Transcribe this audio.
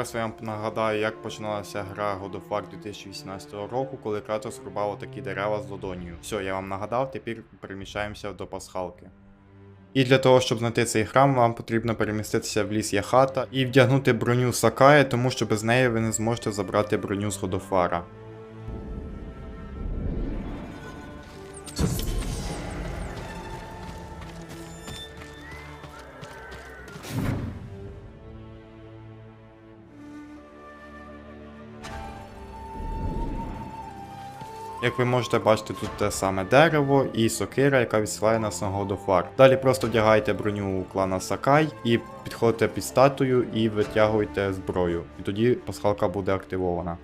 Зараз я вам нагадаю, як починалася гра God of War 2018 року, коли Кратос рубав такі дерева з ладонію. Все, я вам нагадав, тепер переміщаємося до пасхалки. І для того, щоб знайти цей храм, вам потрібно переміститися в ліс Яхата і вдягнути броню Сакая, тому що без неї ви не зможете забрати броню з Годофара. Як ви можете бачити, тут те саме дерево і сокира, яка відсилає нас на Годофар. Далі просто вдягайте броню клана Сакай і підходите під статую і витягуйте зброю. І тоді пасхалка буде активована.